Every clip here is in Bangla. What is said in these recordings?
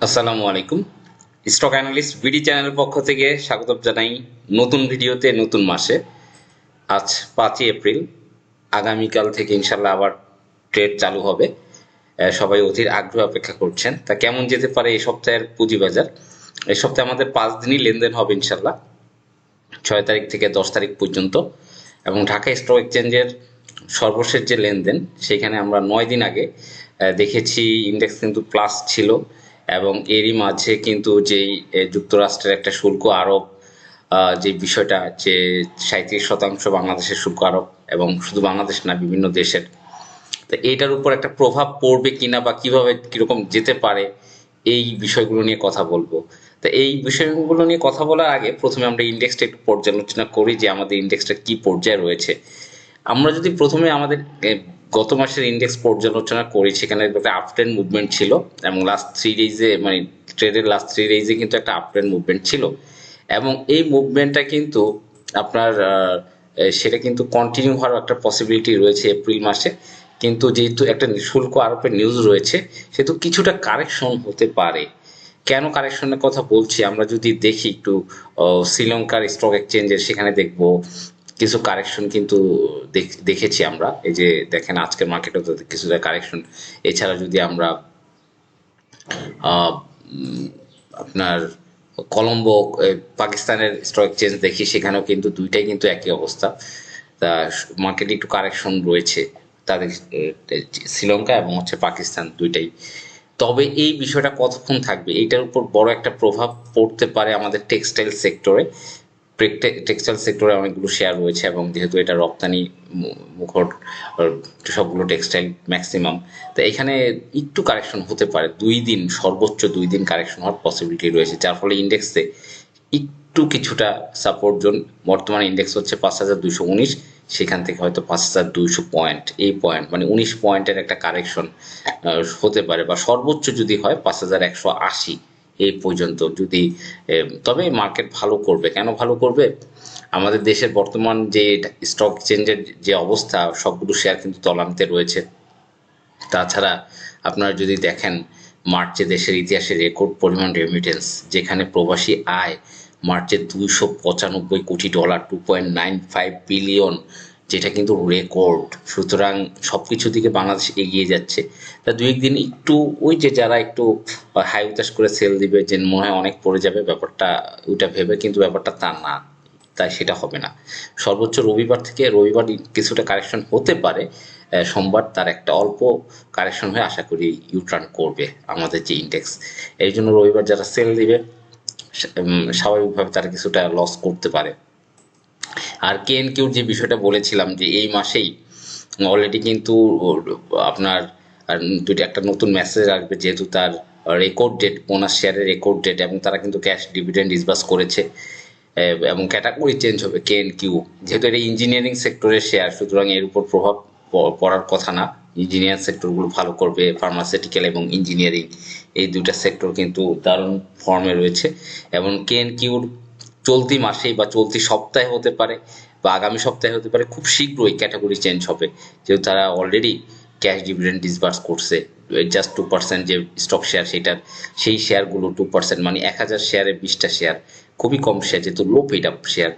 আসসালামু আলাইকুম। স্টক অ্যানালিস্ট বিডি চ্যানেলের পক্ষ থেকে স্বাগত জানাই নতুন ভিডিওতে, নতুন মাসে। আজ পাঁচই এপ্রিল। আগামীকাল থেকে ইনশাল্লাহ আবার ট্রেড চালু হবে। সবাই অধীর আগ্রহ অপেক্ষা করছেন। তা কেমন যেতে পারে এই সপ্তাহের পুঁজিবাজার? এই সপ্তাহে আমাদের পাঁচ দিনই লেনদেন হবে ইনশাল্লাহ ছয় তারিখ থেকে দশ তারিখ পর্যন্ত। এবং ঢাকা স্টক এক্সচেঞ্জের সর্বশেষ যে লেনদেন, সেখানে আমরা নয় দিন আগে দেখেছি ইন্ডেক্স কিন্তু প্লাস ছিল। এবং এরই মাঝে কিন্তু যেই যুক্তরাষ্ট্রের একটা শুল্ক আরোপ যে বিষয়টা যে সাঁত্রিশ শতাংশ বাংলাদেশের শুল্ক আরোপ এবং শুধু বাংলাদেশ না, বিভিন্ন দেশের। তো এটার উপর একটা প্রভাব পড়বে কিনা বা কীভাবে কীরকম যেতে পারে, এই বিষয়গুলো নিয়ে কথা বলব। তো এই বিষয়গুলো নিয়ে কথা বলার আগে প্রথমে আমরা ইন্ডেক্সটা একটু পর্যালোচনা করি যে আমাদের ইন্ডেক্সটা কি পর্যায়ে রয়েছে। আমরা যদি প্রথমে আমাদের গত মাসের ইন্ডেক্স পর্যালোচনা করি, সেখানে একটা আপ ট্রেন্ড মুভমেন্ট ছিল এবং লাস্ট থ্রি ডেজে মানে ট্রেডের লাস্ট থ্রি ডেজে কিন্তু একটা আপ ট্রেন্ড মুভমেন্ট ছিল। এবং এই মুভমেন্টটা কিন্তু আপনার সেটা কিন্তু কন্টিনিউ হওয়ার একটা পসিবিলিটি রয়েছে এপ্রিল মাসে। কিন্তু যেহেতু একটা শুল্ক আরোপের নিউজ রয়েছে, সেহেতু কিছুটা কারেকশন হতে পারে। কেন কারেকশনের কথা বলছি? আমরা যদি দেখি একটু শ্রীলঙ্কার স্টক এক্সচেঞ্জের সেখানে দেখব। কিছু কারেকশন কিন্তু দেখ- দেখেছি আমরা। এই যে দেখেন আজকের মার্কেটে তো কিছুটা কারেকশন এছাড়া যদি আমরা আপনার কলম্বো পাকিস্তানের স্টক এক্সচেঞ্জ দেখি, সেখানেও কিন্তু দুইটাই কিন্তু একই অবস্থা। তা মার্কেটে একটু কারেকশন রয়েছে। তাদের শ্রীলঙ্কা এবং হচ্ছে পাকিস্তান দুইটাই। তবে এই বিষয়টা কতক্ষণ থাকবে? এটার উপর বড় একটা প্রভাব পড়তে পারে আমাদের টেক্সটাইল সেক্টরে টেক্সটাইল সেক্টরে অনেকগুলো শেয়ার রয়েছে এবং যেহেতু এটা রপ্তানি মুখর সবগুলো টেক্সটাইল ম্যাক্সিমাম তো এখানে একটু কারেকশন হতে পারে। দুই দিন, সর্বোচ্চ দুই দিন কারেকশন হওয়ার পসিবিলিটি রয়েছে, যার ফলে ইন্ডেক্সে একটু কিছুটা সাপোর্ট জোন বর্তমানে ইন্ডেক্স হচ্ছে পাঁচ হাজার দুইশো উনিশ, সেখান থেকে হয়তো পাঁচ হাজার দুইশো পয়েন্ট এই পয়েন্ট মানে উনিশ পয়েন্টের একটা কারেকশন হতে পারে বা সর্বোচ্চ যদি হয় পাঁচ হাজার একশো আশি। এই পর্যন্ত যদি তবে মার্কেট ভালো করবে। কেন ভালো করবে? আমাদের দেশের বর্তমান যে স্টক এক্সচেঞ্জের যে অবস্থা, সবগুলো শেয়ার কিন্তু তলানিতে রয়েছে। তাছাড়া আপনারা যদি দেখেন, মার্চে দেশের ইতিহাসে রেকর্ড পরিমাণ রেমিটেন্স যেখানে প্রবাসী আয় মার্চে দুইশো পঁচানব্বই কোটি dollar two point nine five billion যেটা কিন্তু রেকর্ড সুতরাং সব কিছু দিকে বাংলাদেশ এগিয়ে যাচ্ছে। তা দুই একদিন একটু ওই যে যারা একটু হাই উতাস করে সেল দিবে, যে মনে হয় অনেক পড়ে যাবে, ব্যাপারটা ওইটা ভেবে কিন্তু ব্যাপারটা তা না। তাই সেটা হবে না। সর্বোচ্চ রবিবার থেকে রবিবার কিছুটা কারেকশন হতে পারে। সোমবার তার একটা অল্প কারেকশন হয়ে আশা করি ইউটার্ন করবে আমাদের যে ইন্ডেক্স এই জন্য রবিবার যারা সেল দিবে স্বাভাবিকভাবে তারা কিছুটা লস করতে পারে। আর কেএন কিউর যে বিষয়টা বলেছিলাম যে এই মাসেই অলরেডি কিন্তু আপনার দুইটা, একটা নতুন মেসেজ আসবে যেহেতু তার রেকর্ড ডেট বোনাস শেয়ারের রেকর্ড ডেট এবং তারা কিন্তু ক্যাশ ডিভিডেন্ড ডিসবার্স করেছে এবং ক্যাটাগরি চেঞ্জ হবে কে এন কিউ যেহেতু এটা ইঞ্জিনিয়ারিং সেক্টরের শেয়ার সুতরাং এর উপর প্রভাব পড়ার কথা না। ইঞ্জিনিয়ার সেক্টরগুলো ভালো করবে ফার্মাসিউটিক্যাল এবং ইঞ্জিনিয়ারিং এই দুইটা সেক্টর কিন্তু দারুণ ফর্মে রয়েছে। এবং কে এন কিউর চলতি মাসেই বা চলতি সপ্তাহে হতে পারে বা আগামী সপ্তাহে হতে পারে, খুব শীঘ্রই ক্যাটাগরি চেঞ্জ হবে। যেহেতু তারা অলরেডি ক্যাশ ডিভিডেন্ড ডিসবার্স করছে জাস্ট টু পার্সেন্ট যে স্টক শেয়ার সেটার, সেই শেয়ারগুলো টু পার্সেন্ট মানে এক হাজার শেয়ারে বিশটা শেয়ার খুবই কম শেয়ার যেহেতু লো পেড আপ শেয়ার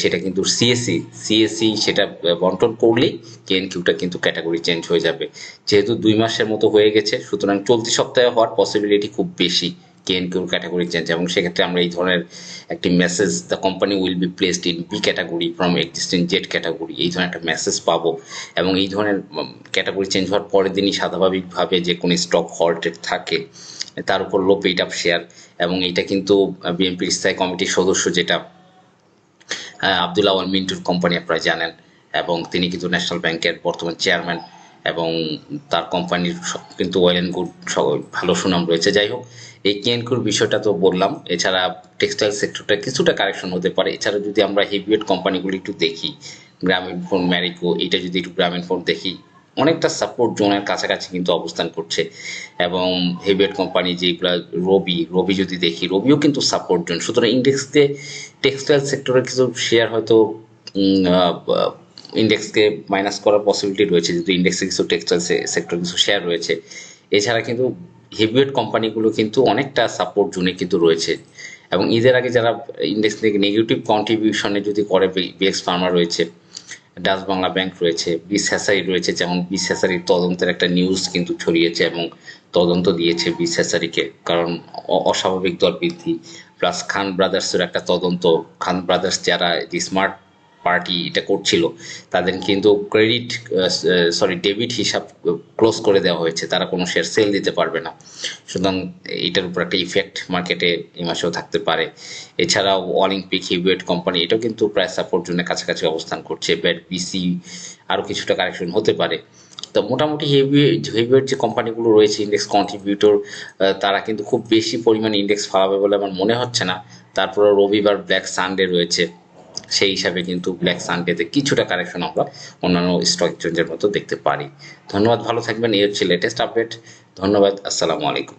সেটা কিন্তু সিএসসি সিএসসি সেটা বন্টন করলেই কেএন কিউটা কিন্তু ক্যাটাগরি চেঞ্জ হয়ে যাবে। যেহেতু দুই মাসের মতো হয়ে গেছে, সুতরাং চলতি সপ্তাহে হওয়ার পসিবিলিটি খুব বেশি। কেএন কিউর ক্যাটাগরি চেঞ্জ এবং সেক্ষেত্রে আমরা এই ধরনের একটি message the company will be placed in B category from existing Z category এই ধরনের একটা মেসেজ পাবো এবং এই ধরনের ক্যাটাগরি চেঞ্জ হওয়ার পরের দিনই স্বাভাবিকভাবে যে কোনো স্টক হল্টেড থাকে তার উপর লো পেড আপ শেয়ার এবং এটা কিন্তু বিএনপির স্থায়ী কমিটির সদস্য যেটা আহ, আব্দুল আওয়াল মিন্টুর কোম্পানি আপনারা জানেন এবং তিনি কিন্তু ন্যাশনাল ব্যাংকের বর্তমান চেয়ারম্যান এবং তার কোম্পানির কিন্তু ওয়েল অ্যান্ড গুড ভালো সুনাম রয়েছে। যাই হোক, এই কেএনকুর বিষয়টা তো বললাম। এছাড়া টেক্সটাইল সেক্টরটা কিছুটা কারেকশন হতে পারে। এছাড়া যদি আমরা হেভিওয়েট কোম্পানিগুলো একটু দেখি, গ্রামীণ ফোন ম্যারিকো এটা যদি একটু গ্রামীণ ফোন দেখি, অনেকটা সাপোর্ট জোনের কাছাকাছি কিন্তু অবস্থান করছে। এবং হেভিওয়েট কোম্পানি যেগুলো, রবি রবি যদি দেখি, রবিও কিন্তু সাপোর্ট জোন সুতরাং ইন্ডেক্সতে টেক্সটাইল সেক্টরের কিছু শেয়ার হয়তো ইন্ডেক্সকে মাইনাস করার পসিবিলিটি রয়েছে, যেহেতু ইন্ডেক্সে কিছু টেক্সটাইল সেক্টর কিছু শেয়ার রয়েছে। এছাড়া কিন্তু হেভিওয়েট কোম্পানিগুলো কিন্তু অনেকটা সাপোর্ট জোনে কিন্তু রয়েছে। এবং ঈদের আগে যারা ইন্ডেক্স থেকে নেগেটিভ কন্ট্রিবিউশনে যদি করে বিএক্স ফার্মা রয়েছে ডাচ বাংলা ব্যাংক রয়েছে বিস হ্যাসারি রয়েছে, যেমন বিস হ্যাসারির তদন্তের একটা নিউজ কিন্তু ছড়িয়েছে এবং তদন্ত দিয়েছে বিস হ্যাসারিকে কারণ অস্বাভাবিক দর বৃদ্ধি প্লাস খান ব্রাদার্সের একটা তদন্ত খান ব্রাদার্স যারা স্মার্ট পার্টি এটা করছিল, তাদের কিন্তু ক্রেডিট সরি ডেবিট হিসাব ক্লোজ করে দেওয়া হয়েছে, তারা কোনো শেয়ার সেল দিতে পারবে না। সুতরাং এটার উপর একটা ইফেক্ট মার্কেটে এই মাসেও থাকতে পারে। এছাড়াও অলিম্পিক হিউয়েট কোম্পানি এটাও কিন্তু প্রায় সাপোর্ট জন্য কাছাকাছি অবস্থান করছে ব্যাট পিসি আরও কিছুটা কারেকশন হতে পারে। তো মোটামুটি হেভি হেভিওয়েট যে কোম্পানিগুলো রয়েছে ইন্ডেক্স কন্ট্রিবিউটর তারা কিন্তু খুব বেশি পরিমাণে ইন্ডেক্স ফালাবে বলে আমার মনে হচ্ছে না। তারপরে রবিবার ব্ল্যাক সানডে রয়েছে। সেই হিসাবে কিন্তু ব্ল্যাক সানডেতে কিছুটা কারেকশন আমরা অন্যান্য স্টক এক্সচেঞ্জের মতো দেখতে পারি। ধন্যবাদ, ভালো থাকবেন। এই হচ্ছে লেটেস্ট আপডেট ধন্যবাদ, আসসালামু আলাইকুম।